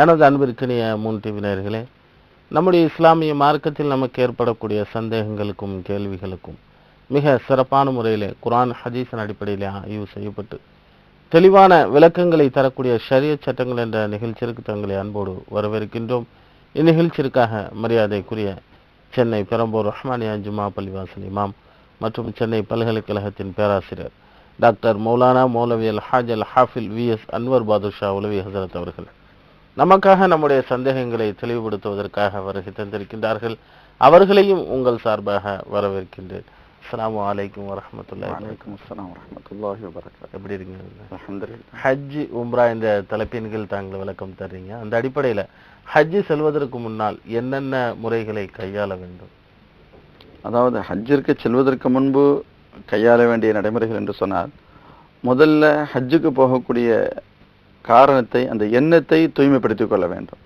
எனது அன்பிற்கினிய Moon TV நேர்களே நம்முடைய இஸ்லாமிய மார்க்கத்தில் நமக்கு ஏற்படக்கூடிய சந்தேகங்களுக்கும் கேள்விகளுக்கும் மிக சிறப்பான முறையிலே குரான் ஹதீஸின் அடிப்படையிலே ஆய்வு செய்யப்பட்டு தெளிவான விளக்கங்களை தரக்கூடிய ஷரிய சட்டங்கள் என்ற நிகழ்ச்சிற்கு தங்களை அன்போடு வரவேற்கின்றோம். இந்நிகழ்ச்சிற்காக மரியாதைக்குரிய சென்னை பெரம்பூர் ரஹ்மானியா ஜுமா பள்ளிவாசல் இமாம் மற்றும் சென்னை பல்கலைக்கழகத்தின் பேராசிரியர் டாக்டர் மௌலானா மௌலவியல் ஹாஜல் ஹாஜ் அல் ஹாஃபில் வி எஸ் அன்வர் பாதுஷா உலவி ஹசரத் அவர்கள். நமக்காக நம்முடைய சந்தேகங்களை தெளிவுபடுத்துவதற்காக வருகை தந்திருக்கின்றார்கள். அவர்களையும் உங்கள் சார்பாக வரவேற்கின்றேன். வரஹ்மத்துல்லாஹி வலைக்கம் வபரகாத்துஹு எப்படி இருக்கீங்க? ஹஜ் உம்ரா இந்த தலைப்பின் கீழ் தாங்கள் விளக்கம் தர்றீங்க. அந்த அடிப்படையில ஹஜ் செல்வதற்கு முன்னால் என்னென்ன முறைகளை கையாள வேண்டும்? அதாவது ஹஜ்ஜிற்கு செல்வதற்கு முன்பு கையாள வேண்டிய நடைமுறைகள் என்று சொன்னால் முதல்ல ஹஜ்ஜுக்கு போகக்கூடிய காரணத்தை அந்த எண்ணத்தை தூய்மைப்படுத்திக் கொள்ள வேண்டும்.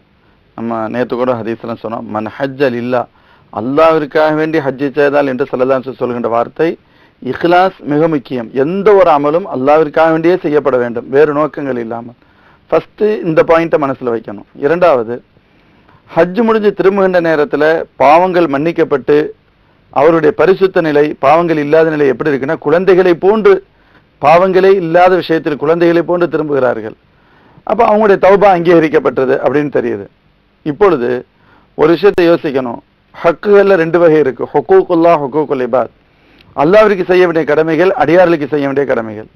நம்ம நேற்று கூட ஹதீஸ்லாம் சொன்னோம் மன் ஹஜ் அல் இல்லா அல்லாவிற்காக வேண்டி ஹஜ்ஜை செய்தால் என்று சொல்லலாம் சொல்கின்ற வார்த்தை இஹ்லாஸ் மிக முக்கியம். எந்த ஒரு அமலும் அல்லாவிற்காக வேண்டியே செய்யப்பட வேண்டும் வேறு நோக்கங்கள் இல்லாமல். ஃபஸ்ட்டு இந்த பாயிண்ட்டை மனசில் வைக்கணும். இரண்டாவது ஹஜ் முடிஞ்சு திரும்புகின்ற நேரத்தில் பாவங்கள் மன்னிக்கப்பட்டு அவருடைய பரிசுத்த நிலை பாவங்கள் இல்லாத நிலை எப்படி இருக்குன்னா குழந்தைகளை போன்று பாவங்களே இல்லாத விஷயத்தில் குழந்தைகளை போன்று திரும்புகிறார்கள். அப்ப அவங்களுடைய தௌபா அங்கீகரிக்கப்பட்டது அப்படின்னு தெரியுது. இப்பொழுது ஒரு விஷயத்தை யோசிக்கணும். ஹக்குகளில் ரெண்டு வகை இருக்கு. ஹொக்கூக்குல்லா ஹொக்கூக்குல் இபாத். அல்லாவிற்கு செய்ய வேண்டிய கடமைகள் அடியார்களுக்கு செய்ய வேண்டிய கடமைகள்.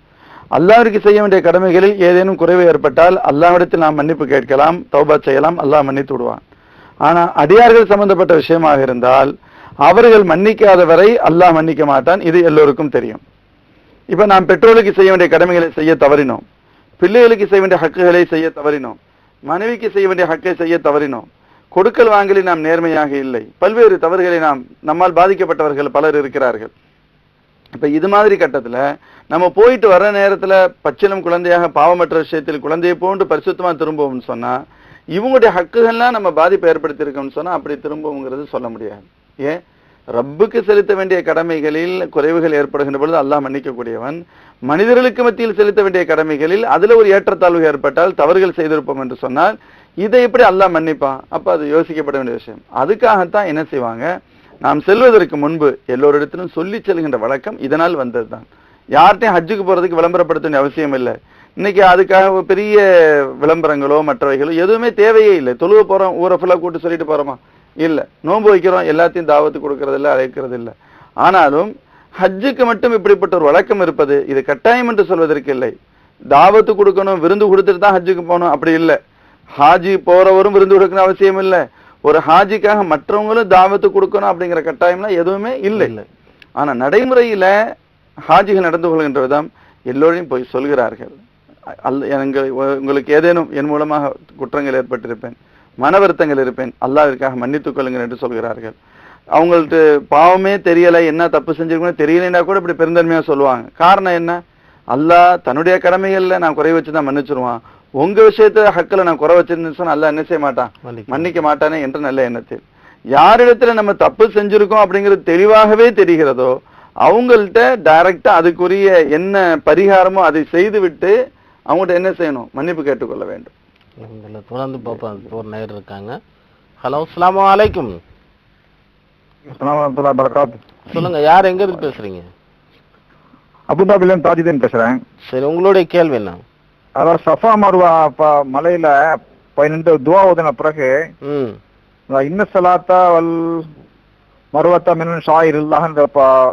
அல்லாவிற்கு செய்ய வேண்டிய கடமைகளில் ஏதேனும் குறைவு ஏற்பட்டால் அல்லாவிடத்தில் நாம் மன்னிப்பு கேட்கலாம் தௌபா செய்யலாம் அல்லாஹ் மன்னித்து விடுவான். ஆனா அடியார்கள் சம்பந்தப்பட்ட விஷயமாக இருந்தால் அவர்கள் மன்னிக்காத வரை அல்லாஹ் மன்னிக்க மாட்டான். இது எல்லோருக்கும் தெரியும். இப்ப நாம் பெற்றோருக்கு செய்ய வேண்டிய கடமைகளை செய்ய தவறினோம். பிள்ளைகளுக்கு செய்ய வேண்டிய ஹக்குகளை செய்ய தவறினோம். மனைவிக்கு செய்ய வேண்டிய ஹக்கை செய்ய தவறினோம். கொடுக்கல் வாங்கலில் நாம் நேர்மையாக இல்லை. பல்வேறு தவறுகளை நாம் நம்மால் பாதிக்கப்பட்டவர்கள் பலர் இருக்கிறார்கள். இப்ப இது மாதிரி கட்டத்துல நம்ம போயிட்டு வர்ற நேரத்துல பச்சிலம் குழந்தையாக பாவமற்ற விஷயத்தில் குழந்தையை போன்று பரிசுத்தமா திரும்புவோம்னு சொன்னா இவங்களுடைய ஹக்குகள்லாம் நம்ம பாதிப்பை ஏற்படுத்தியிருக்கோம்னு சொன்னா அப்படி திரும்புவோங்கிறது சொல்ல முடியாது. ஏன்? ரப்புக்கு செலுத்த வேண்டிய கடமைகளில் குறைவுகள் ஏற்படுகின்ற பொழுது அல்லாஹ் மன்னிக்கக்கூடியவன். மனிதர்களுக்கு மத்தியில் செலுத்த வேண்டிய கடமைகளில் அதுல ஒரு ஏற்றத்தாழ்வு ஏற்பட்டால் தவறுகள் செய்திருப்போம் என்று சொன்னால் இதை எப்படி அல்லாஹ் மன்னிப்பான்? அப்ப அது யோசிக்கப்பட வேண்டிய விஷயம். அதுக்காகத்தான் என்ன செய்வாங்க? நாம் செல்வதற்கு முன்பு எல்லோரிடத்திலும் சொல்லி செல்கின்ற வழக்கம் இதனால் வந்ததுதான். யார்கிட்டையும் ஹஜ்ஜுக்கு போறதுக்கு விளம்பரப்படுத்த வேண்டிய அவசியம் இல்லை. இன்னைக்கு அதுக்காக பெரிய விளம்பரங்களோ மற்றவைகளோ எதுவுமே தேவையே இல்லை. தொழுவ போறோம் ஊரை ஃபுல்லா கூட்டு சொல்லிட்டு போறோமா? இல்ல. நோன்பு வைக்கிறோம் எல்லாத்தையும் தாவத்து கொடுக்கறது இல்லை அழைக்கிறது இல்லை ஆனாலும் ஹஜ்ஜுக்கு மட்டும் இப்படிப்பட்ட ஒரு வழக்கம் இருப்பது இது கட்டாயம் என்று சொல்வதற்கு இல்லை. தாவத்து கொடுக்கணும் விருந்து கொடுத்துட்டு தான் ஹஜ்ஜுக்கு போகணும் அப்படி இல்லை. ஹாஜி போறவரும் விருந்து கொடுக்கணும் அவசியம் இல்லை. ஒரு ஹாஜிக்காக மற்றவங்களும் தாவத்து கொடுக்கணும் அப்படிங்கிற கட்டாயம்லாம் எதுவுமே இல்லை. இல்லை. ஆனா நடைமுறையில ஹாஜிகள் நடந்து கொள்கின்ற விதம் எல்லோரையும் போய் சொல்கிறார்கள். அல்ல உங்களுக்கு ஏதேனும் என் மூலமாக குற்றங்கள் ஏற்பட்டிருப்பேன் மன வருத்தங்கள் இருப்பேன் அல்லாவிற்காக மன்னித்துக் கொள்ளுங்கள் என்று சொல்கிறார்கள். அவங்கள்ட்ட பாவமே தெரியல என்ன தப்பு செஞ்சிருக்கணும் தெரியலைன்னா கூட இப்படி பெருந்தன்மையா சொல்லுவாங்க. காரணம் என்ன? அல்லாஹ் தன்னுடைய கடமைகள்ல நான் குறை வச்சு தான் மன்னிச்சிருவான். உங்க விஷயத்துல ஹக்கில் நான் குறை வச்சிருந்தேன்னு சொன்னா அல்லாஹ் என்ன செய்ய மாட்டான்? மன்னிக்க மாட்டானே என்ற நல்ல எண்ணத்தில். யாரிடத்துல நம்ம தப்பு செஞ்சிருக்கோம் அப்படிங்கிறது தெளிவாகவே தெரிகிறதோ அவங்கள்ட்ட டைரக்டா அதுக்குரிய என்ன பரிகாரமோ அதை செய்து விட்டு அவங்கள்ட்ட என்ன செய்யணும்? மன்னிப்பு கேட்டுக்கொள்ள வேண்டும். தொடர்ந்து பார்ப்போம் ஒரு நேர் இருக்காங்க. ஹலோ அஸ்ஸலாமு அலைக்கும். சொல்லுங்க யார் எங்க இருந்து பேசுறீங்க? அபுதாபில தாஜிதீன் பேசுறேன். சரி உங்களுடைய கேள்வி என்ன? அதான் சஃபா மருவா மலையில பன்னெண்டு துவா ஓதின பிறகு இன்ன சலாத்தா வல் மருவத்தா மின் ஷாயிர் இல்லாஹன்ற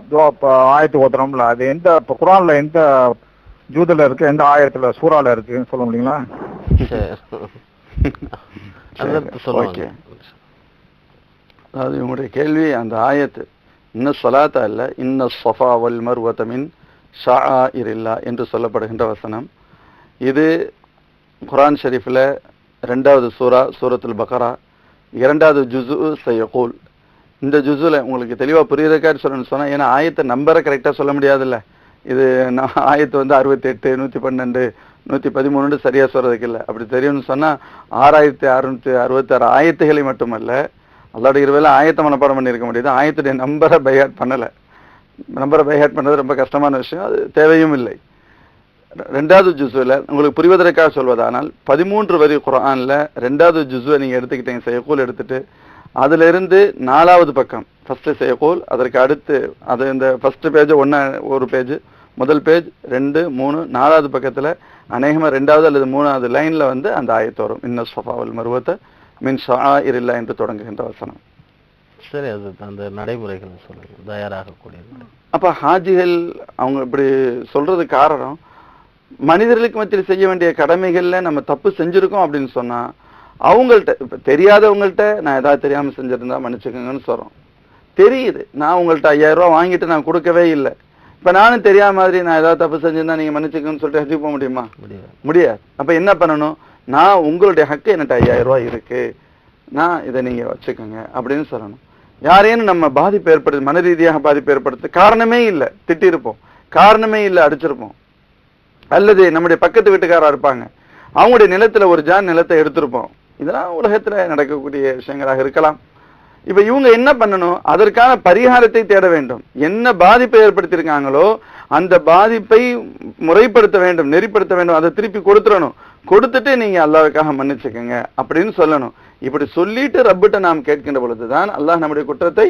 துவா ஆயத்து ஓதுறோம்ல அது எந்த இப்ப குரான்ல எந்த ஜூதுல இருக்கு எந்த ஆயத்துல சூறால இருக்கு சொல்ல முடியுங்களா? ஓகே. அதாவது இவங்களுடைய கேள்வி அந்த ஆயத்து இன்ன சொலாத்தா இல்லை இன்ன சொஃபா வல் மர்வத்தமின் ஷா இரில்லா என்று சொல்லப்படுகின்ற வசனம். இது குரான் ஷெரீஃபில் ரெண்டாவது சூரா சூரத்துல் பக்கரா இரண்டாவது ஜுசு சையகூல். இந்த ஜுசுல உங்களுக்கு தெளிவாக புரியுறதுக்காக சொல்லணும்னு சொன்னால் ஏன்னா ஆயத்தை நம்பரை கரெக்டாக சொல்ல முடியாதுல்ல. இது நான் ஆயத்து வந்து அறுபத்தெட்டு நூற்றி பன்னெண்டு நூற்றி பதிமூணுன்னு சரியாக சொல்றதுக்கு இல்லை. அப்படி தெரியும்னு சொன்னால் ஆறாயிரத்தி அறுநூற்றி அறுபத்தாறு ஆயத்துகளை மட்டுமல்ல அல்லாட இருவேல ஆயத்தை மனப்பாடம் பண்ணியிருக்க முடியுது ஆயத்துடைய நம்பரை பைஹாட் பண்ணலை. நம்பரை பைஹாட் பண்ணது ரொம்ப கஷ்டமான விஷயம். அது தேவையும் இல்லை. ரெண்டாவது ஜுசுவில் உங்களுக்கு புரிவதற்காக சொல்வதானால் பதிமூன்று வரி குரானில் ரெண்டாவது ஜுசுவை நீங்கள் எடுத்துக்கிட்டீங்க செய்யக்கூல் எடுத்துட்டு அதிலிருந்து நாலாவது பக்கம் ஃபஸ்ட்டு செய்யக்கூல் அதற்கு அடுத்து அது இந்த ஃபஸ்ட்டு பேஜ் ஒன்று ஒரு பேஜ் முதல் பேஜ் ரெண்டு மூணு நாலாவது பக்கத்தில் அநேகமாக ரெண்டாவது அல்லது மூணாவது லைனில் வந்து அந்த ஆயத்து வரும். இன்ன சஃபாவல் மருவத்தை மின் ஷா இல்லா என்று தொடங்குகின்ற வசனம். சரி அது அந்த நடைமுறைகளை சொல்லுங்க. தயாராகக்கூடியது. அப்ப ஹாஜிகள் அவங்க இப்படி சொல்றது காரணம் மனிதர்களுக்கு மத்தியில் செய்ய வேண்டிய கடமைகள்ல நம்ம தப்பு செஞ்சிருக்கோம் அப்படின்னு சொன்னா அவங்கள்ட்ட இப்ப தெரியாதவங்கள்ட்ட நான் ஏதாவது தெரியாம செஞ்சிருந்தா மன்னிச்சுக்கோங்கன்னு சொல்றோம். தெரியுது. நான் உங்கள்ட்ட ஐயாயிரம் ரூபாய் வாங்கிட்டு நான் கொடுக்கவே இல்லை. இப்ப நானும் தெரியாத மாதிரி நான் ஏதாவது தப்பு செஞ்சிருந்தா நீங்க மன்னிச்சுக்கோன்னு சொல்லிட்டு ஹஜ்ஜுக்கு போக முடியுமா? முடியாது. அப்ப என்ன பண்ணணும்? நான் உங்களுடைய ஹக்கு என்கிட்ட ஐயாயிரம் ரூபாய் இருக்கு. நான் இதை நீங்க வச்சுக்கோங்க அப்படின்னு சொல்லணும். யாரேனும் நம்ம பாதிப்பு ஏற்படுத்து மன ரீதியாக பாதிப்பு ஏற்படுத்து காரணமே இல்லை. திட்டிருப்போம். காரணமே இல்லை அடிச்சிருப்போம். அல்லது நம்முடைய பக்கத்து வீட்டுக்காரா இருப்பாங்க. அவங்களுடைய நிலத்துல ஒரு ஜான் நிலத்தை எடுத்திருப்போம். இதெல்லாம் உலகத்துல நடக்கக்கூடிய விஷயங்களாக இருக்கலாம். இப்ப இவங்க என்ன பண்ணணும்? அதற்கான பரிகாரத்தை தேட வேண்டும். என்ன பாதிப்பை ஏற்படுத்தியிருக்காங்களோ அந்த பாதிப்பை முறைப்படுத்த வேண்டும் நெறிப்படுத்த வேண்டும் அதை திருப்பி கொடுத்துடணும். கொடுத்துட்டு நீங்க அல்லாவுக்காக மன்னிச்சுக்கோங்க அப்படின்னு சொல்லணும். இப்படி சொல்லிட்டு ரப்பிட்ட நாம் கேட்கின்ற பொழுதுதான் அல்லாஹ் நம்முடைய குற்றத்தை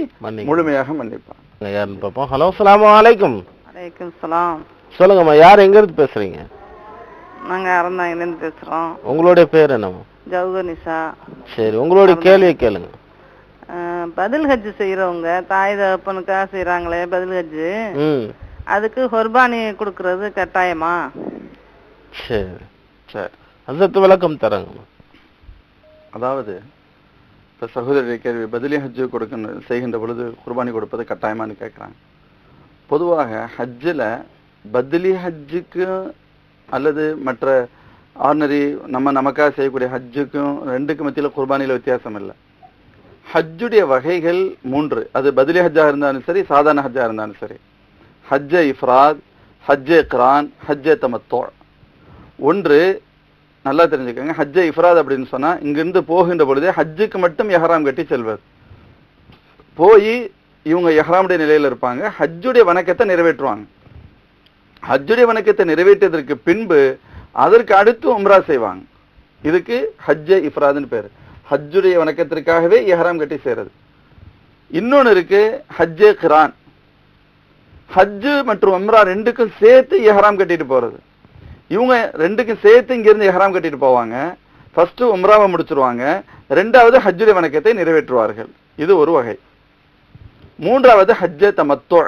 முழுமையாக மன்னிப்பான். பார்ப்போம் ஹலோ அஸ்ஸலாமு அலைக்கும். வலைக்கம் சலாம். சொல்லுங்கம்மா யார் எங்க இருந்து பேசுறீங்க? நாங்க அறந்தாங்கிலேருந்து பேசுறோம். உங்களுடைய பேர் என்னம்மா? ஜவுகனிஷா சரி உங்களுடைய கேள்வியை கேளுங்க. பதில் ஹஜ் செய்யறவங்க தாய் தகப்பனுக்காக செய்யறாங்களே பதில் ஹஜ் ம். அதுக்கு குர்பானி கொடுக்கறது கட்டாயமா? சரி சரி அசத்து விளக்கம் தரங்கம்மா. அதாவது இப்ப சகோதரி கேள்வி பதிலி ஹஜ்ஜு கொடுக்கணும் செய்கின்ற பொழுது குர்பானி கொடுப்பது கட்டாயமான்னு கேட்குறாங்க பொதுவாக ஹஜ்ஜில் பதிலி ஹஜ்ஜுக்கு அல்லது மற்ற ஆர்டினரி நம்ம நமக்காக செய்யக்கூடிய ஹஜ்ஜுக்கும் ரெண்டுக்கு மத்தியில் குர்பானியில் வித்தியாசம் இல்லை. ஹஜ்ஜுடைய வகைகள் மூன்று. அது பதிலி ஹஜ்ஜாக இருந்தாலும் சரி சாதாரண ஹஜ்ஜாக இருந்தாலும் சரி. ஹஜ்ஜ இஃப்ராத் ஹஜ்ஜ கிரான் ஹஜ்ஜ தமத்தோ ஒன்று நல்லா தெரிஞ்சுக்கோங்க. ஹஜ்ஜ இஃப்ராத் அப்படின்னு சொன்னால் இங்கிருந்து போகின்ற பொழுதே ஹஜ்ஜுக்கு மட்டும் எஹராம் கட்டி செல்வது போய் இவங்க எஹ்ராமுடைய நிலையில் இருப்பாங்க. ஹஜ்ஜுடைய வணக்கத்தை நிறைவேற்றுவாங்க. ஹஜ்ஜுடைய வணக்கத்தை நிறைவேற்றியதற்கு பின்பு அதற்கு அடுத்து உம்ரா செய்வாங்க. இதுக்கு ஹஜ்ஜ இஃப்ராதுன்னு பேர். ஹஜ்ஜுடைய வணக்கத்திற்காகவே எஹ்ராம் கட்டி செய்கிறது இன்னொன்று இருக்கு ஹஜ்ஜே கிரான். ஹஜ்ஜு மற்றும் உம்ரா ரெண்டுக்கும் சேர்த்து எஹ்ராம் கட்டிட்டு போறது. இவங்க ரெண்டுக்கும் சேர்த்து இங்கிருந்து எஹ்ராம் கட்டிட்டு போவாங்க. ஃபர்ஸ்ட் உம்ராவை முடிச்சிருவாங்க. ரெண்டாவது ஹஜ்ஜுடைய வணக்கத்தை நிறைவேற்றுவார்கள். இது ஒரு வகை. மூன்றாவது ஹஜ்ஜ தமத்தோ.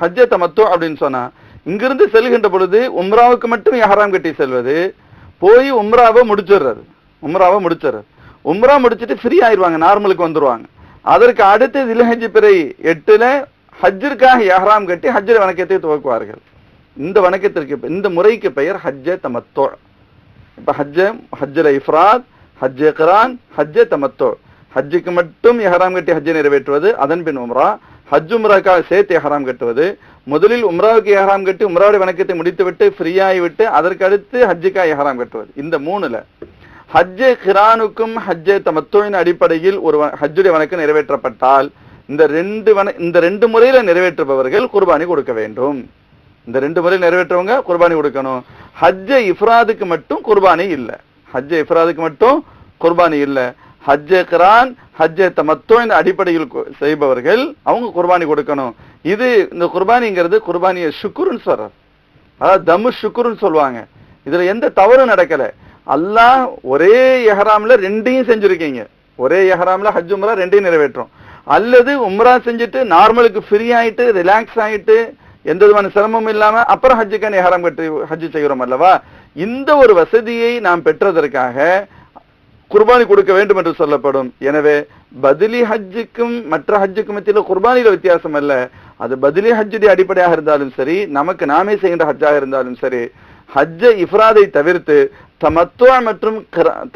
ஹஜ்ஜ தமத்தோ அப்படின்னு சொன்னா இங்கிருந்து செல்கின்ற பொழுது உம்ராவுக்கு மட்டும் எஹராம் கட்டி செல்வது போய் உம்ராவை முடிச்சிடுறது. உம்ராவை முடிச்சிடுறது. உம்ரா முடிச்சிட்டு ஃப்ரீ ஆயிருவாங்க நார்மலுக்கு வந்துருவாங்க. அதற்கு அடுத்து தில்ஹஜ் பிறை எட்டுல ஹஜ்ஜிற்காக எஹ்ராம் கட்டி ஹஜ்ஜில் வணக்கத்தை துவக்குவார்கள். இந்த வணக்கத்திற்கு இந்த முறைக்கு பெயர் ஹஜ்ஜ தமத்தோ. இப்ப ஹஜ்ஜ ஹஜ்ஜில் இஃப்ராத் ஹஜ்ஜ கிரான் ஹஜ்ஜ தமத்தோ. ஹஜ்ஜுக்கு மட்டும் எஹராம் கட்டி ஹஜ்ஜை நிறைவேற்றுவது அதன் பின் உம்ரா. ஹஜ் உம்ராக்காக சேர்த்து எஹராம் கட்டுவது. முதலில் உம்ராவுக்கு எஹராம் கட்டி உம்ராவுடைய வணக்கத்தை முடித்துவிட்டு ஃப்ரீயாகி விட்டு அதற்கு அடுத்து ஹஜ்ஜுக்காக எஹராம் கட்டுவது. இந்த மூணுல. ஹஜ்ஜே கிரானுக்கும் ஹஜ்ஜே தமத்துவின் அடிப்படையில் ஒரு ஹஜ்ஜுடைய வணக்கம் நிறைவேற்றப்பட்டால் இந்த ரெண்டு வன இந்த ரெண்டு முறையில நிறைவேற்றுபவர்கள் குர்பானி கொடுக்க வேண்டும். இந்த ரெண்டு முறையில் நிறைவேற்றவங்க குர்பானி கொடுக்கணும். ஹஜ்ஜ இஃப்ராதுக்கு மட்டும் குர்பானி இல்ல. ஹஜ்ஜ இஃப்ராதுக்கு மட்டும் குர்பானி இல்லை. ஹஜ்ஜ கிரான் ஹஜ்ஜ தமத்தோ இந்த அடிப்படையில் செய்பவர்கள் அவங்க குர்பானி கொடுக்கணும். இது இந்த குர்பானிங்கிறது குர்பானிய சுக்குருன்னு சொல்றார். அதாவது தமு சுக்குருன்னு சொல்லுவாங்க. இதுல எந்த தவறும் நடக்கல. அல்லாஹ் ஒரே எஹராம்ல ரெண்டையும் செஞ்சிருக்கீங்க. ஒரே எஹராம்ல ஹஜ் உம்ரா ரெண்டையும் நிறைவேற்றும். அல்லது உம்ரா செஞ்சுட்டு நார்மலுக்கு ஃப்ரீ ஆயிட்டு ரிலாக்ஸ் ஆயிட்டு எந்த விதமான சிரமமும் இல்லாம அப்புறம் ஹஜ்ஜுக்கான எஹராம் கட்டி ஹஜ் செய்கிறோம் அல்லவா? இந்த ஒரு வசதியை நாம் பெற்றதற்காக குர்பானி கொடுக்க வேண்டும் என்று சொல்லப்படும். எனவே பதிலி ஹஜ்ஜுக்கும் மற்ற ஹஜ்ஜுக்கும் மத்தியில் குர்பானியில வித்தியாசம் அல்ல. அது பதிலி ஹஜ்ஜுடைய அடிப்படையாக இருந்தாலும் சரி நமக்கு நாமே செய்கின்ற ஹஜ்ஜாக இருந்தாலும் சரி ஹஜ்ஜ இஃப்ராதை தவிர்த்து தமத்துவ மற்றும்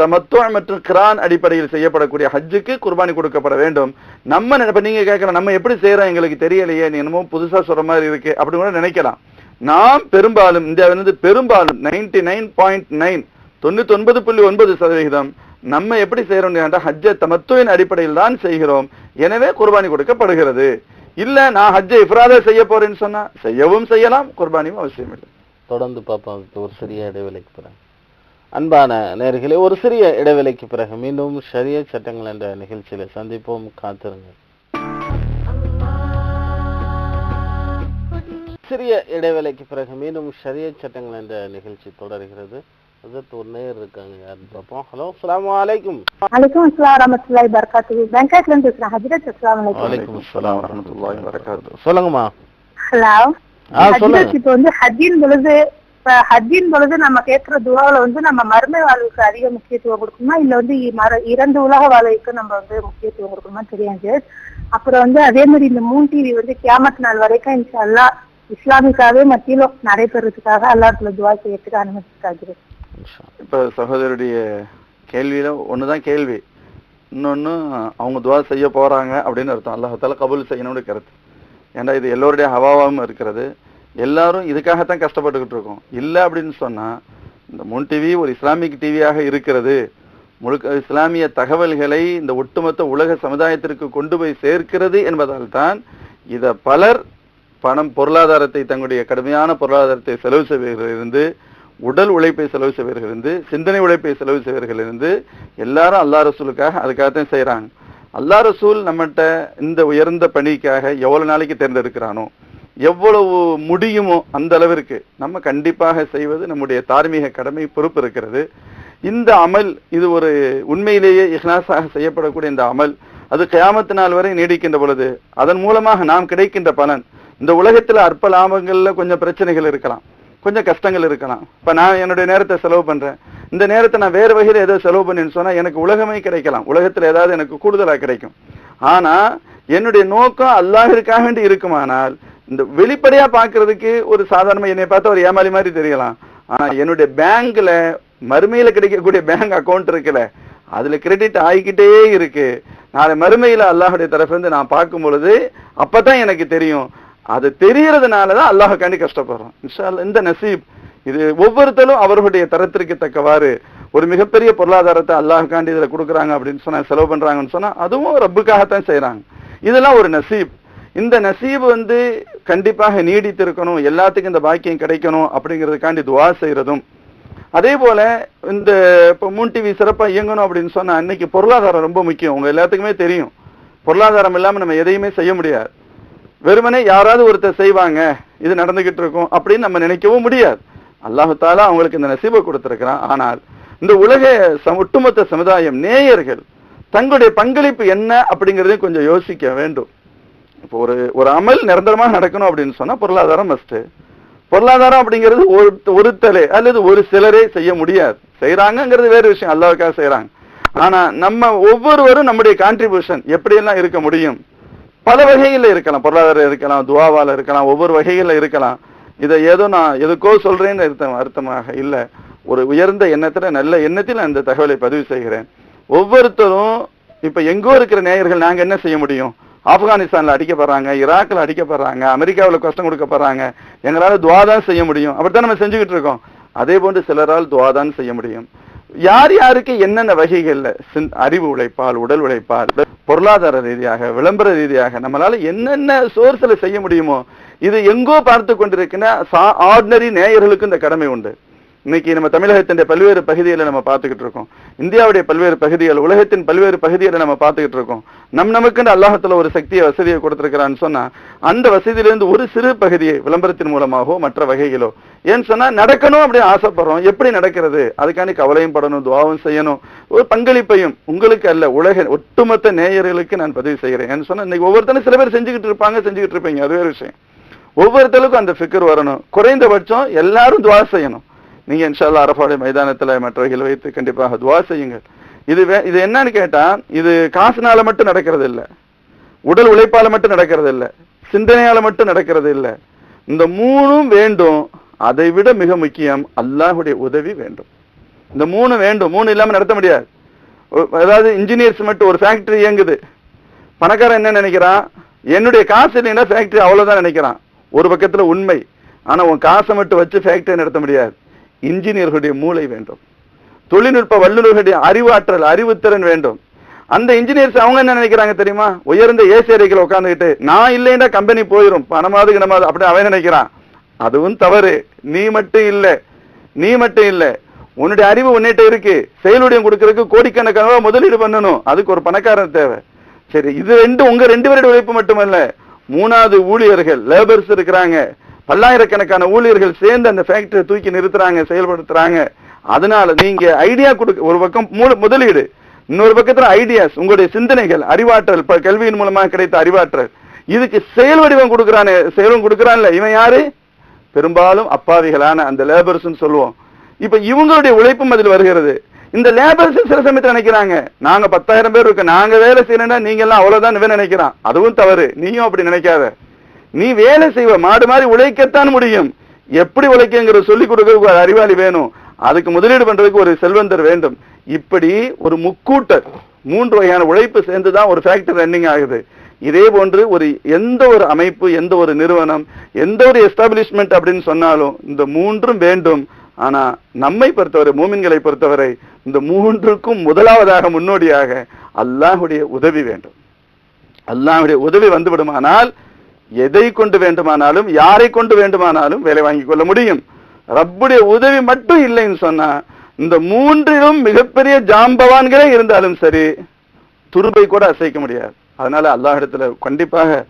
தமத்துவ மற்றும் கிரான் அடிப்படையில் செய்யப்படக்கூடிய ஹஜ்ஜுக்கு குர்பானி கொடுக்கப்பட வேண்டும். நம்ம நினைப்ப நீங்க கேட்கலாம் நம்ம எப்படி செய்யறோம் எங்களுக்கு தெரியலையே நீ என்னமோ புதுசா சொல்ற மாதிரி இருக்கு அப்படின்னு கூட நினைக்கலாம். நாம் பெரும்பாலும் இந்தியாவிலிருந்து பெரும்பாலும் நைன்டி நைன் பாயிண்ட் நைன் தொண்ணூத்தி ஒன்பது புள்ளி ஒன்பது சதவிகிதம் நம்ம எப்படி செய்யறோம் ஹஜ்ஜ தமத்துவின் அடிப்படையில் தான் செய்கிறோம். எனவே குர்பானி கொடுக்கப்படுகிறது. இல்ல நான் ஹஜ்ஜ இஃப்ராதே செய்ய போறேன்னு சொன்னா செய்யவும் செய்யலாம் குர்பானியும் அவசியம் இல்லை தொடர்ந்து பார்ப்போம் ஒரு சிறிய இடைவேளைக்கு பிறகு. அன்பான நேர்களே ஒரு சிறிய இடைவேளைக்கு பிறகு மீண்டும் ஷரிய சட்டங்கள் என்ற நிகழ்ச்சியில சந்திப்போம். காத்திருங்கள். சிறிய இடைவேளைக்கு பிறகு மீண்டும் ஷரிய சட்டங்கள் என்ற நிகழ்ச்சி தொடர்கிறது. அதற்கு ஒரு நேர் இருக்காங்க யாருன்னு பார்ப்போம். ஹலோ அஸ்ஸலாமு அலைக்கும். வலைக்கும் அஸ்லாம் வரமத்துல்லாஹி பரகாத்து பேங்காக்ல இருந்து பேசுறேன். ஹஜ்ரத் அஸ்லாம் வலைக்கும் வலைக்கும் அஸ்ஸலாம் வரஹ்மத்துல்லாஹி வபரகாத்துஹு. சொல்லுங்கம்மா. ஹலோ. இப்போ வந்து ஹஜ்ஜின் பொழுது இப்ப ஹஜ்ஜின் பொழுது நம்ம கேட்கிற துவாவுல வந்து நம்ம மறுமை வாழ்வுக்கு அதிக முக்கியத்துவம் கொடுக்கணுமா? இல்ல வந்து இரண்டு உலக வாழ்வுக்கு நம்ம வந்து முக்கியத்துவம் கொடுக்கணுமா? தெரியாது. அப்புறம் வந்து அதே மாதிரி இந்த மூன் டிவி வந்து கியாமத் நாள் வரைக்கும் இன்ஷா அல்லாஹ் இஸ்லாமிக்காவே மத்தியிலும் நடைபெறதுக்காக அல்லாஹ்ல துவா செய்யறதுக்கு அனுமதிக்காது. இப்ப சகோதரருடைய கேள்வியில ஒண்ணுதான் கேள்வி. இன்னொன்னு அவங்க துவா செய்ய போறாங்க அப்படின்னு அர்த்தம். அல்லாஹால கபூல் செய்யணும்னு கருத்து. ஏன்னா இது எல்லோருடைய ஹவாவாவும் இருக்கிறது? எல்லாரும் இதுக்காகத்தான் கஷ்டப்பட்டுக்கிட்டு இருக்கோம். இல்லை அப்படின்னு சொன்னால் இந்த முன் டிவி ஒரு இஸ்லாமிக் டிவியாக இருக்கிறது. முழுக்க இஸ்லாமிய தகவல்களை இந்த ஒட்டுமொத்த உலக சமுதாயத்திற்கு கொண்டு போய் சேர்க்கிறது என்பதால் தான் இதை பலர் பணம் பொருளாதாரத்தை தங்களுடைய கடுமையான பொருளாதாரத்தை செலவு செய்வதிலிருந்து உடல் உழைப்பை செலவு செய்வதிலிருந்து சிந்தனை உழைப்பை செலவு செய்வதிலிருந்து எல்லாரும் அல்லா ரசூலுக்காக அதுக்காகத்தான் செய்கிறாங்க அல்லா ரசூல் நம்மகிட்ட இந்த உயர்ந்த பணிக்காக எவ்வளவு நாளைக்கு தேர்ந்தெடுக்கிறானோ எவ்வளவு முடியுமோ அந்த அளவிற்கு நம்ம கண்டிப்பாக செய்வது நம்முடைய தார்மீக கடமை பொறுப்பு இருக்கிறது. இந்த அமல் இது ஒரு உண்மையிலேயே இஹ்லாஸாக செய்யப்படக்கூடிய இந்த அமல் அது கியாமத்து நாள் வரை நீடிக்கின்ற பொழுது அதன் மூலமாக நாம் கிடைக்கின்ற பலன் இந்த உலகத்தில் அற்ப லாபங்கள்ல கொஞ்சம் பிரச்சனைகள் இருக்கலாம். கொஞ்சம் கஷ்டங்கள் இருக்கலாம். இப்ப நான் என்னுடைய நேரத்தை செலவு பண்றேன். இந்த நேரத்தை நான் வேறு வகையில் ஏதோ செலவு பண்ணேன்னு சொன்னா எனக்கு உலகமே கிடைக்கலாம். உலகத்துல ஏதாவது எனக்கு கூடுதலா கிடைக்கும். ஆனா என்னுடைய நோக்கம் அல்லாஹிற்காக வேண்டி இருக்குமானால் இந்த வெளிப்படையா பாக்குறதுக்கு ஒரு சாதாரண என்னை பார்த்தா ஒரு ஏமாளி மாதிரி தெரியலாம். ஆனா என்னுடைய பேங்க்ல மறுமையில கிடைக்கக்கூடிய பேங்க் அக்கௌண்ட் இருக்குல்ல அதுல கிரெடிட் ஆகிக்கிட்டே இருக்கு. நாளை மறுமையில அல்லாஹுடைய தரப்பு இருந்து நான் பார்க்கும் பொழுது அப்பதான் எனக்கு தெரியும். அது தெரியறதுனாலதான் அல்லாஹுக்காண்டி கஷ்டப்படுறோம். இன்ஷால்ல இந்த நசீப் இது ஒவ்வொருத்தரும் அவர்களுடைய தரத்திற்கு தக்கவாறு ஒரு மிகப்பெரிய பொருளாதாரத்தை அல்லாஹுக்காண்டி இதுல கொடுக்குறாங்க அப்படின்னு சொன்னா செலவு பண்றாங்கன்னு சொன்னா அதுவும் ரப்புக்காகத்தான் செய்யறாங்க இதெல்லாம் ஒரு நசீப். இந்த நசீப் வந்து கண்டிப்பாக நீடித்திருக்கணும் எல்லாத்துக்கும் இந்த பாக்கியம் கிடைக்கணும் அப்படிங்கிறதுக்காண்டி துவா செய்யறதும் அதே போல இந்த இப்போ மூன் டிவி சிறப்பாக இயங்கணும் அப்படின்னு சொன்னா அன்னைக்கு பொருளாதாரம் ரொம்ப முக்கியம். உங்க எல்லாத்துக்குமே தெரியும். பொருளாதாரம் இல்லாம நம்ம எதையுமே செய்ய முடியாது. வெறுமனே யாராவது ஒருத்தர் செய்வாங்க இது நடந்துகிட்டு இருக்கும் அப்படின்னு நம்ம நினைக்கவும் முடியாது. அல்லாஹு தாலா அவங்களுக்கு இந்த நசீபை கொடுத்திருக்கிறான். ஆனால் இந்த உலக ச- ஒட்டுமொத்த சமுதாயம் நேயர்கள் தங்களுடைய பங்களிப்பு என்ன அப்படிங்கறதையும் கொஞ்சம் யோசிக்க வேண்டும். இப்போ ஒரு ஒரு அமல் நிரந்தரமாக நடக்கணும் அப்படின்னு சொன்னா பொருளாதாரம் மஸ்ட் பொருளாதாரம் அப்படிங்கிறது ஒரு ஒருத்தலே அல்லது ஒரு சிலரே செய்ய முடியாது. செய்யறாங்கிறது வேற விஷயம். அல்லாவுக்காக செய்யறாங்க ஆனா நம்ம ஒவ்வொருவரும் நம்முடைய கான்ட்ரிபியூஷன் எப்படியெல்லாம் இருக்க முடியும்? பல வகையில இருக்கலாம். பொருளாதாரம் இருக்கலாம் துவாவால இருக்கலாம் ஒவ்வொரு வகைகளில் இருக்கலாம். இதை ஏதோ நான் எதுக்கோ சொல்றேன்னு அர்த்தம் அர்த்தமாக இல்ல. ஒரு உயர்ந்த எண்ணத்தில் நல்ல எண்ணத்தில் அந்த தகவலை பதிவு செய்கிறேன். ஒவ்வொருத்தரும் இப்ப எங்கோ இருக்கிற நேயர்கள் நாங்க என்ன செய்ய முடியும்? ஆப்கானிஸ்தான்ல அடிக்கப்படுறாங்க ஈராக்கில் அடிக்கப்படுறாங்க அமெரிக்காவில் கஷ்டம் கொடுக்கப்படுறாங்க எங்களால் துவா தான் செய்ய முடியும். அப்படித்தான் நம்ம செஞ்சுக்கிட்டு இருக்கோம். அதே போன்று சிலரால் துவா தான் செய்ய முடியும். யார் யாருக்கு என்னென்ன வகைகள்ல அறிவு உழைப்பால் உடல் உழைப்பால் பொருளாதார ரீதியாக விளம்பர ரீதியாக நம்மளால என்னென்ன சோர்ஸ்ல செய்ய முடியுமோ இது எங்கோ பார்த்து கொண்டிருக்கிற ஆர்டினரி நேயர்களுக்கு இந்த கடமை உண்டு. இன்னைக்கு நம்ம தமிழகத்தின் பல்வேறு பகுதிகளை நம்ம பார்த்துக்கிட்டு இருக்கோம். இந்தியாவுடைய பல்வேறு பகுதிகள் உலகத்தின் பல்வேறு பகுதிகளை நம்ம பார்த்துக்கிட்டு இருக்கோம். நம் நமக்குன்னு அல்லாஹத்துல ஒரு சக்தியை வசதியை கொடுத்துருக்கிறான்னு சொன்னா அந்த வசதியிலிருந்து ஒரு சிறு பகுதியை விளம்பரத்தின் மூலமாகவோ மற்ற வகைகளோ ஏன்னு சொன்னா நடக்கணும் அப்படின்னு ஆசைப்படுறோம். எப்படி நடக்கிறது? அதுக்காண்டி கவலையும் படணும் துவாவும் செய்யணும். ஒரு பங்களிப்பையும் உங்களுக்கு அல்ல உலக ஒட்டுமொத்த நேயர்களுக்கு நான் பதிவு செய்கிறேன். ஏன்னு சொன்னா இன்னைக்கு ஒவ்வொருத்தரும் சில பேர் செஞ்சுக்கிட்டு இருப்பாங்க செஞ்சுக்கிட்டு இருப்பீங்க. அது ஒரு விஷயம். ஒவ்வொருத்தருக்கும் அந்த ஃபிக்கர் வரணும். குறைந்தபட்சம் எல்லாரும் துவா செய்யணும். நீங்க இன்ஷால்லா அரபாடு மைதானத்துல மற்றவர்கள் வைத்து கண்டிப்பாக துவா செய்யுங்கள். இது வே- இது என்னன்னு கேட்டா இது காசுனால மட்டும் நடக்கிறது இல்ல உடல் உழைப்பால மட்டும் நடக்கிறது இல்லை சிந்தனையால மட்டும் நடக்கிறது இல்ல இந்த மூணும் வேண்டும். அதை விட மிக முக்கியம் அல்லாஹுடைய உதவி வேண்டும். இந்த மூணு வேண்டும். மூணு இல்லாம நடத்த முடியாது. அதாவது இன்ஜினியர்ஸ் மட்டும் ஒரு ஃபேக்டரி இயங்குது. பணக்காரன் என்ன நினைக்கிறான்? என்னுடைய காசு இல்லைன்னா ஃபேக்டரி அவ்வளவுதான் நினைக்கிறான். ஒரு பக்கத்துல உண்மை. ஆனா உன் காசை மட்டும் வச்சு ஃபேக்டரி நடத்த முடியாது. இன்ஜினியர்களுடைய மூளை வேண்டும். தொழில்நுட்ப வல்லுநர்களுடைய அறிவாற்றல் அறிவுத்திறன் வேண்டும். அந்த இன்ஜினியர்ஸ் அவங்க என்ன நினைக்கிறாங்க தெரியுமா? உயர்ந்த ஏசி அறைகளை உட்காந்துக்கிட்டு நான் இல்லைன்னா கம்பெனி போயிடும் பணமாவது கிணமாவது அப்படி அவன் நினைக்கிறான்? அதுவும் தவறு. நீ மட்டும் இல்ல. நீ மட்டும் இல்ல. உன்னுடைய அறிவு உன்னிட்ட இருக்கு. செயலுடையம் கொடுக்கறதுக்கு கோடிக்கணக்கான முதலீடு பண்ணணும். அதுக்கு ஒரு பணக்காரன் தேவை. சரி இது ரெண்டு உங்க ரெண்டு பேருடைய உழைப்பு மட்டுமல்ல. மூணாவது ஊழியர்கள் லேபர்ஸ் இருக்கிறாங்க. பல்லாயிரக்கணக்கான ஊழியர்கள் சேர்ந்து அந்த ஃபேக்டரியை தூக்கி நிறுத்துறாங்க செயல்படுத்துறாங்க. அதனால நீங்க ஐடியா கொடுக்க ஒரு பக்கம் முதலீடு இன்னொரு பக்கத்துல ஐடியாஸ் உங்களுடைய சிந்தனைகள் அறிவாற்றல் கல்வியின் மூலமா கிடைத்த அறிவாற்றல். இதுக்கு செயல் வடிவம் கொடுக்கறானே செயலும் கொடுக்கறான்ல. இவன் யாரு? பெரும்பாலும் அப்பாவிகளான அந்த லேபர்ஸ் சொல்லுவோம். இப்ப இவங்களுடைய உழைப்பும் அதில் வருகிறது. இந்த லேபர்ஸ் சில சமயத்துல நினைக்கிறாங்க நாங்க பத்தாயிரம் பேர் இருக்கு நாங்க வேலை செய்யணும்னா நீங்க எல்லாம் அவ்வளவுதான் நினைக்கிறான். அதுவும் தவறு. நீயும் அப்படி நினைக்காத. நீ வேலை செய்வ மாடு மாதிரி உழைக்கத்தான் முடியும். எப்படி உழைக்கங்கிற சொல்லி கொடுக்கறதுக்கு ஒரு அறிவாளி வேணும். அதுக்கு முதலீடு பண்றதுக்கு ஒரு செல்வந்தர் வேண்டும். இப்படி ஒரு முக்கூட்டர் மூன்று வகையான உழைப்பு சேர்ந்துதான் ஒரு ஃபேக்டரி ரன்னிங் ஆகுது. இதே போன்று ஒரு எந்த ஒரு அமைப்பு எந்த ஒரு நிறுவனம் எந்த ஒரு எஸ்டாபிளிஷ்மெண்ட் அப்படின்னு சொன்னாலும் இந்த மூன்றும் வேண்டும். ஆனா நம்மை பொறுத்தவரை மூமின்களை பொறுத்தவரை இந்த மூன்றுக்கும் முதலாவதாக முன்னோடியாக அல்லாஹுடைய உதவி வேண்டும். அல்லாஹுடைய உதவி வந்து விடுமானால் எதை கொண்டு வேண்டுமானாலும் யாரை கொண்டு வேண்டுமானாலும் வேலை வாங்கிக் கொள்ள முடியும். ரப்புடைய உதவி மட்டும் இல்லைன்னு சொன்னா இந்த மூன்றிலும் மிகப்பெரிய ஜாம்பவான்களே இருந்தாலும் சரி துருபை கூட அசைக்க முடியாது. அதனால அல்லாஹிடத்துல கண்டிப்பாக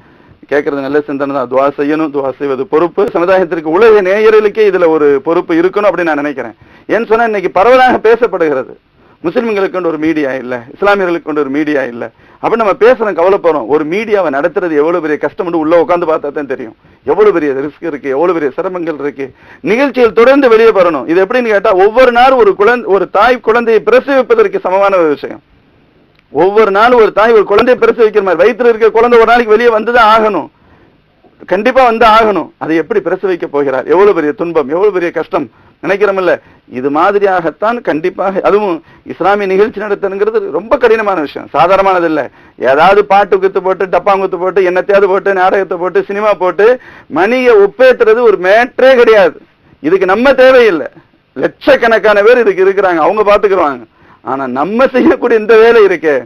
கேட்கறது நல்ல சிந்தனை தான். துவா செய்யணும் துவா செய்வது பொறுப்பு. சமுதாயத்திற்கு உலக நேயர்களுக்கே இதுல ஒரு பொறுப்பு இருக்கணும் அப்படின்னு நான் நினைக்கிறேன். ஏன்னு சொன்னா இன்னைக்கு பரவலாக பேசப்படுகிறது. முஸ்லிம்களுக்கு கொண்டு ஒரு மீடியா இல்ல இஸ்லாமியர்களுக்கு கொண்டு ஒரு மீடியா இல்ல. அப்ப நம்ம பேசுறோம் கவலைப்படுறோம். ஒரு மீடியாவை நடத்துறது எவ்வளவு பெரிய கஷ்டம் உள்ள உட்காந்து பார்த்தா தான் தெரியும். எவ்வளவு பெரிய ரிஸ்க் இருக்கு எவ்வளவு பெரிய சிரமங்கள் இருக்கு. நிகழ்ச்சிகள் தொடர்ந்து வெளியே வரணும். இது எப்படின்னு கேட்டா ஒவ்வொரு நாளும் ஒரு குழந்தை ஒரு தாய் குழந்தையை பிரசவிப்பதற்கு சமமான ஒரு விஷயம். ஒவ்வொரு நாளும் ஒரு தாய் ஒரு குழந்தையை பிரசவிக்கிற மாதிரி வயித்துல இருக்கிற குழந்தை ஒரு நாளைக்கு வெளியே வந்துதான் ஆகணும். கண்டிப்பா வந்து ஆகணும். அதை எப்படி பிரசவிக்க போகிறார்? எவ்வளவு பெரிய துன்பம் எவ்வளவு பெரிய கஷ்டம்? நினைக்கிறோம்ல இது மாதிரியாகத்தான் கண்டிப்பாக அதுவும் இஸ்லாமிய நிகழ்ச்சி நடத்தணுங்கிறது ரொம்ப கடினமான விஷயம். சாதாரணமானது இல்ல ஏதாவது பாட்டு குத்து போட்டு டப்பாங்குத்து போட்டு என்னத்தையாவது போட்டு நாடகத்தை போட்டு சினிமா போட்டு மணியை ஒப்பேத்துறது ஒரு மேட்டரே கிடையாது. இதுக்கு நம்ம தேவையில்லை. லட்சக்கணக்கான பேர் இதுக்கு இருக்கிறாங்க. அவங்க பார்த்துக்கிறாங்க ஆனா நம்ம செய்யக்கூடிய இந்த வேலை இருக்கே.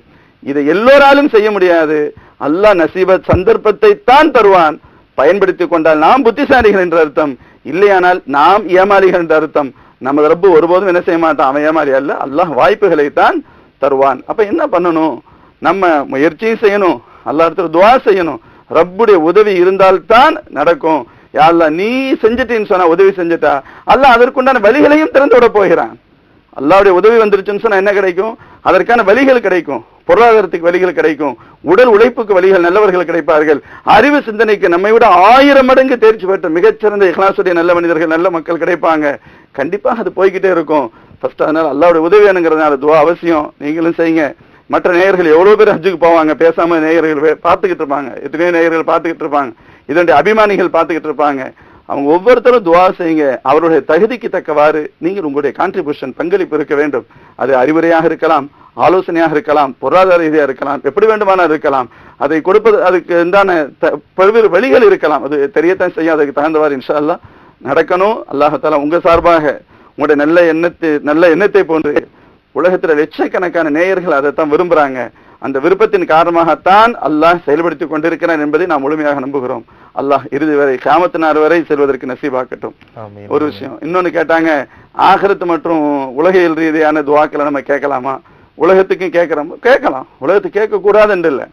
இதை எல்லோராலும் செய்ய முடியாது. அல்லாஹ் நசீப சந்தர்ப்பத்தை தான் தருவான். பயன்படுத்தி கொண்டால் நாம் புத்திசாலிகள் என்ற அர்த்தம். இல்லையானால் நாம் ஏமாளிகள் என்ற அர்த்தம். நமது ரப்பு ஒருபோதும் என்ன செய்ய மாட்டான்? அவன் ஏமாறி அல்ல. அல்லாஹ் வாய்ப்புகளை தான் தருவான். அப்ப என்ன பண்ணணும்? நம்ம முயற்சியும் செய்யணும். அல்லாஹ் இடத்துல துவா செய்யணும். ரப்புடைய உதவி இருந்தால்தான் நடக்கும். யா நீ செஞ்சிட்டேன்னு சொன்னா உதவி செஞ்சுட்டா? அல்ல அதற்குண்டான வழிகளையும் திறந்து விட போகிறான். அல்லாவுடைய உதவி வந்துருச்சுன்னு சொன்னா என்ன கிடைக்கும்? அதற்கான வழிகள் கிடைக்கும். பொருளாதாரத்துக்கு வழிகள் கிடைக்கும். உடல் உழைப்புக்கு வழிகள் நல்லவர்கள் கிடைப்பார்கள். அறிவு சிந்தனைக்கு நம்மை விட ஆயிரம் மடங்கு தேர்ச்சி பெற்ற மிகச்சிறந்த இஹ்லாசுடைய நல்ல மனிதர்கள் நல்ல மக்கள் கிடைப்பாங்க. கண்டிப்பாக அது போய்கிட்டே இருக்கும். ஃபர்ஸ்ட் அதனால அல்லாவுடைய உதவி வேணுங்கிறதுனால துவா அவசியம். நீங்களும் செய்யுங்க. மற்ற நேயர்கள் எவ்வளவு பேர் ஹஜ்ஜுக்கு போவாங்க? பேசாம நேயர்கள் பார்த்துக்கிட்டு இருப்பாங்க. எத்தனையோ நேயர்கள் பார்த்துக்கிட்டு இருப்பாங்க. இதனுடைய அபிமானிகள் பார்த்துக்கிட்டு இருப்பாங்க. அவங்க ஒவ்வொருத்தரும் துவா செய்யுங்க. அவருடைய தகுதிக்கு தக்கவாறு நீங்கள் உங்களுடைய கான்ட்ரிபியூஷன் பங்களிப்பு இருக்க வேண்டும். அது அறிவுரையாக இருக்கலாம். ஆலோசனையாக இருக்கலாம் பொருளாதார ரீதியாக இருக்கலாம் எப்படி வேண்டுமானால் இருக்கலாம். அதை கொடுப்பது அதுக்கு உண்டான பல்வேறு வழிகள் இருக்கலாம். அது தெரியத்தான் செய்யும். அதுக்கு தகுந்தவாறு இன்ஷா அல்லாஹ் நடக்கணும் அல்லாஹால உங்க சார்பாக உங்களுடைய நல்ல எண்ணத்தை நல்ல எண்ணத்தை போன்று உலகத்துல லட்சக்கணக்கான நேயர்கள் அதைத்தான் விரும்புறாங்க. அந்த விருப்பத்தின் காரணமாகத்தான் அல்லாஹ் செயல்படுத்திக் கொண்டிருக்கிறான் என்பதை நாம் முழுமையாக நம்புகிறோம். அல்லாஹ் இறுதி வரை கியாமத்து நாள் வரை செல்வதற்கு நசீபாக்கட்டும். ஒரு விஷயம் இன்னொன்னு கேட்டாங்க ஆகிரத்து மற்றும் உலகியல் ரீதியான துவாக்களை நம்ம கேட்கலாமா? உலகத்துக்கும் கேட்கிறோம். கேட்கலாம். உலகத்துக்கு கேட்க என்று இல்லை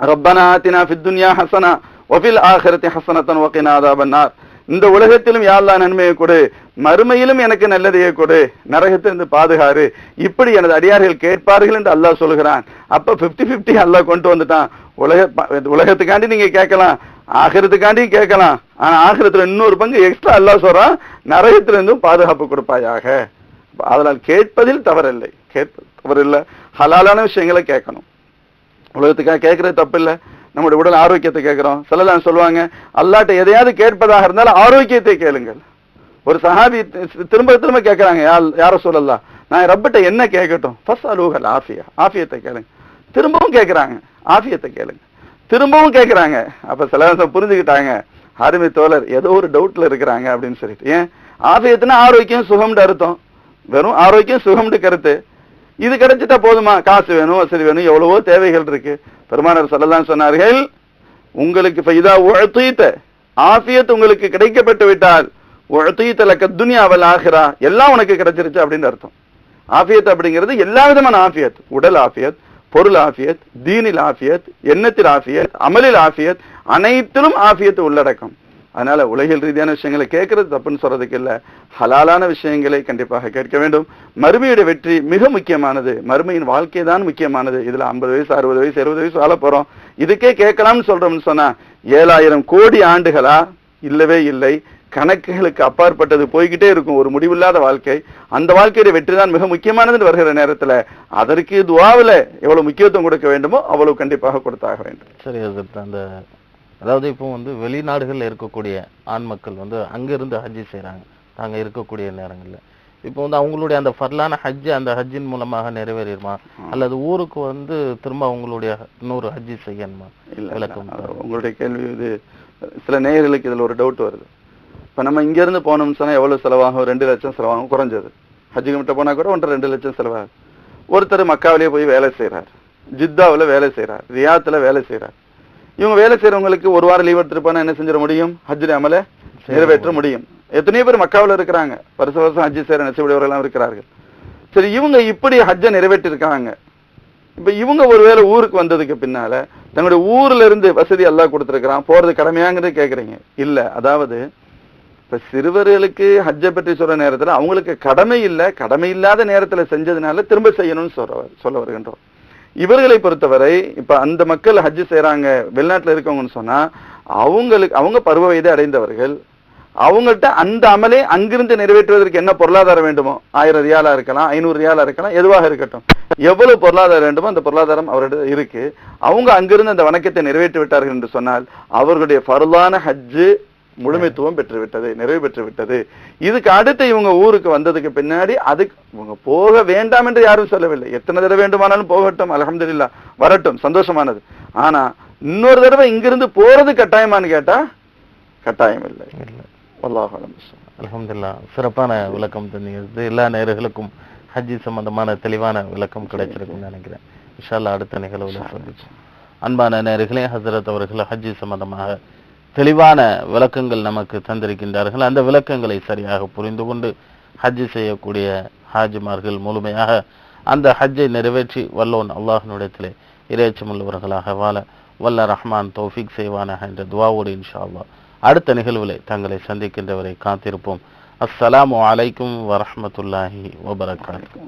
ரப்பனா ஆத்தினா ஃபித்துன்யா ஹசனா ஒபில் ஆஹிரத்தி ஹசனத்தன் வகினா அதாபன்னார். இந்த உலகத்திலும் யாழ்லா நன்மையை கொடு. மறுமையிலும் எனக்கு நல்லதையே கொடு. நரகத்திலிருந்து பாதுகாரு இப்படி எனது அடியார்கள் கேட்பார்கள் என்று அல்லாஹ் சொல்கிறான். அப்ப 50 50 அல்லாஹ் கொண்டு வந்துட்டான். உலக உலகத்துக்காண்டி நீங்க கேட்கலாம். ஆகிறதுக்காண்டியும் கேட்கலாம். ஆனா ஆகிரத்துல இன்னொரு பங்கு எக்ஸ்ட்ரா அல்லாஹ் சொல்றான். நரகத்திலிருந்தும் பாதுகாப்பு கொடுப்பாயாக. அதனால் கேட்பதில் தவறில்லை. கேட்பது ஹலாலான விஷயங்களை கேட்கணும். உலகத்துக்காக கேட்கறது தப்பு இல்ல நம்முடைய உடல் ஆரோக்கியத்தை கேட்கிறோம். சிலலாம் சொல்லுவாங்க அல்லாட்ட எதையாவது கேட்பதாக இருந்தாலும் ஆரோக்கியத்தை கேளுங்கள். ஒரு சஹாபி திரும்ப திரும்ப கேட்கறாங்க யார் யார சொல்லலாம் நான் ரப்பிட்ட என்ன கேட்கட்டும்? ஃபர்ஸ்ட் அலூகல் ஆஃபியா ஆஃபியத்தை கேளுங்க. திரும்பவும் கேட்குறாங்க ஆஃபியத்தை கேளுங்க. திரும்பவும் கேட்குறாங்க. அப்ப சில புரிஞ்சுக்கிட்டாங்க அருமை தோழர் ஏதோ ஒரு டவுட்ல இருக்கிறாங்க அப்படின்னு சொல்லிட்டு. ஏன்? ஆஃபியத்துனா ஆரோக்கியம் சுகம்னு அர்த்தம். வெறும் ஆரோக்கியம் சுகம்னு கருத்து. இது கிடைச்சிட்டா போதுமா? காசு வேணும் வசதி வேணும் எவ்வளவோ தேவைகள் இருக்கு. பெருமானார் சொல்லலாம் சொன்னார்கள் உங்களுக்கு இதா உழைத்தீத்த ஆஃபியத் உங்களுக்கு கிடைக்கப்பட்டு விட்டால் உழத்தீத்தலக்க துனியாவல் ஆகிறா எல்லாம் உனக்கு கிடைச்சிருச்சு அப்படின்னு அர்த்தம். ஆஃபியத் அப்படிங்கிறது எல்லா விதமான ஆஃபியத். உடல் ஆஃபியத் பொருள் ஆஃபியத் தீனில் ஆஃபியத் எண்ணத்தில் ஆஃபியத் அமலில் ஆஃபியத் அனைத்திலும் ஆஃபியத் உள்ளடக்கம். அதனால உலகில் ரீதியான விஷயங்களை கேட்கறது தப்புன்னு சொல்றதுக்கு இல்ல. ஹலாலான விஷயங்களை கண்டிப்பாக கேட்க வேண்டும். மறுமையுடைய வெற்றி மிக முக்கியமானது. மறுமையின் வாழ்க்கை தான் முக்கியமானது. இதுல ஐம்பது வயசு அறுபது வயசு எழுபது வயசு வாழ போறோம். இதுக்கே கேட்கலாம்னு சொல்றோம்னு சொன்னா ஏழாயிரம் கோடி ஆண்டுகளா? இல்லவே இல்லை. கணக்குகளுக்கு அப்பாற்பட்டது போய்கிட்டே இருக்கும். ஒரு முடிவில்லாத வாழ்க்கை. அந்த வாழ்க்கையுடைய வெற்றி தான் மிக முக்கியமானதுன்னு வருகிற நேரத்துல அதற்கு துவாவில் எவ்வளவு முக்கியத்துவம் கொடுக்க வேண்டுமோ அவ்வளவு கண்டிப்பாக கொடுத்தாக வேண்டும். சரி அந்த அதாவது இப்போ வந்து வெளிநாடுகளில் இருக்கக்கூடிய ஆண் மக்கள் வந்து அங்கிருந்து ஹஜ்ஜி செய்றாங்க. தாங்க இருக்கக்கூடிய நேரங்கள்ல. இப்போ வந்து அவங்களுடைய அந்த ஃபர்லான ஹஜ் அந்த ஹஜ்ஜின் மூலமாக நிறைவேறிடுமா? அல்லது ஊருக்கு வந்து திரும்ப அவங்களுடைய இன்னொரு ஹஜ்ஜி செய்யணுமா? விளக்கம் உங்களுடைய கேள்வி இது சில நேயர்களுக்கு இதுல ஒரு டவுட் வருது. இப்ப நம்ம இங்க இருந்து போனோம்னு சொன்னா எவ்வளவு செலவாகும்? ரெண்டு லட்சம் செலவாகும் குறைஞ்சது. ஹஜ்ஜுக்கு மட்டும் போனா கூட ஒன்றரை ரெண்டு லட்சம் செலவாகும் ஒருத்தர் மக்காவிலேயே போய் வேலை செய்றார். ஜித்தாவுல வேலை செய்றார். ரியாத்துல வேலை செய்றார். இவங்க வேலை செய்றவங்களுக்கு ஒரு வாரம் லீவ் எடுத்துட்டு போனா என்ன செஞ்சிட முடியும்? ஹஜ்ஜுடைய அமல நிறைவேற்ற முடியும். எத்தனையோ பேர் மக்காவுல இருக்கிறாங்க. வருஷ வருஷம் ஹஜ்ஜி செய்யற நெசவுடையவர்கள் இருக்கிறார்கள். சரி இவங்க இப்படி ஹஜ்ஜை நிறைவேற்றிருக்காங்க. இப்ப இவங்க ஒருவேளை ஊருக்கு வந்ததுக்கு பின்னால தங்களுடைய ஊர்ல இருந்து வசதி எல்லாம் கொடுத்திருக்கிறான். போறது கடமையாங்கிறது கேக்குறீங்க. இல்ல அதாவது இப்ப சிறுவர்களுக்கு ஹஜ்ஜை பற்றி சொல்ற நேரத்துல அவங்களுக்கு கடமை இல்ல. கடமை இல்லாத நேரத்துல செஞ்சதுனால திரும்ப செய்யணும்னு சொல்ற சொல்ல வருகின்றோம். இவர்களை பொறுத்தவரை இப்ப அந்த மக்கள் ஹஜ் செய்யறாங்க வெளிநாட்டுல இருக்கவங்கன்னு சொன்னா அவங்களுக்கு அவங்க பருவ வயதை அடைந்தவர்கள் அவங்கள்ட்ட அந்த அமலே அங்கிருந்து நிறைவேற்றுவதற்கு என்ன பொருளாதாரம் வேண்டுமோ ஆயிரம் ரியாலா இருக்கலாம் ஐநூறு ரியாலா இருக்கலாம் எதுவாக இருக்கட்டும் எவ்வளவு பொருளாதாரம் வேண்டுமோ அந்த பொருளாதாரம் அவரிடம் இருக்கு. அவங்க அங்கிருந்து அந்த வணக்கத்தை நிறைவேற்றி விட்டார்கள் என்று சொன்னால் அவர்களுடைய பருவான ஹஜ்ஜு முழுமைத்துவம் பெற்று விட்டது நிறைவு பெற்று விட்டது இதுக்கு அடுத்து இவங்க ஊருக்கு வந்ததுக்கு பின்னாடி அதுக்கு இவங்க போக வேண்டாம் என்று யாரும் சொல்லவில்லை. எத்தனை தடவை வேண்டுமானாலும் போகட்டும் அல்ஹம்துலில்லாஹ் வரட்டும் சந்தோஷமானது. ஆனா இன்னொரு தடவை இங்கிருந்து போறது கட்டாயமான்னு கேட்டா கட்டாயம் இல்லை. இல்லை. வல்லாஹ் அலம் அல்ஹம்துலில்லாஹ் சிறப்பான விளக்கம் தந்தீங்க. எல்லா நேயர்களுக்கும் ஹஜ்ஜி சம்பந்தமான தெளிவான விளக்கம் கிடைச்சிருக்கும்னு நினைக்கிறேன். அல்லாஹ் அடுத்த நிகழ்வுல சந்திப்போம். அன்பான நேயர்களே ஹசரத் அவர்கள் ஹஜ்ஜி சம்பந்தமாக தெளிவான விளக்கங்கள் நமக்கு தந்திருக்கின்றார்கள். அந்த விளக்கங்களை சரியாக புரிந்து கொண்டு ஹஜ் செய்யக்கூடிய ஹாஜிமார்கள் முழுமையாக அந்த ஹஜ்ஜை நிறைவேற்றி வல்லோன் அல்லாஹ்விடத்திலே இறைச்சமுள்ளவர்களாக வாழ வல்ல ரஹ்மான் தௌஃபிக் செய்வானாக என்ற துவாவோடு இன்ஷா அல்லாஹ் அடுத்த நிகழ்வுகளை தங்களை சந்திக்கின்றவரை காத்திருப்போம். அஸ்ஸலாமு அலைக்கும் வரமத்துல்லாஹி வபரகாத்து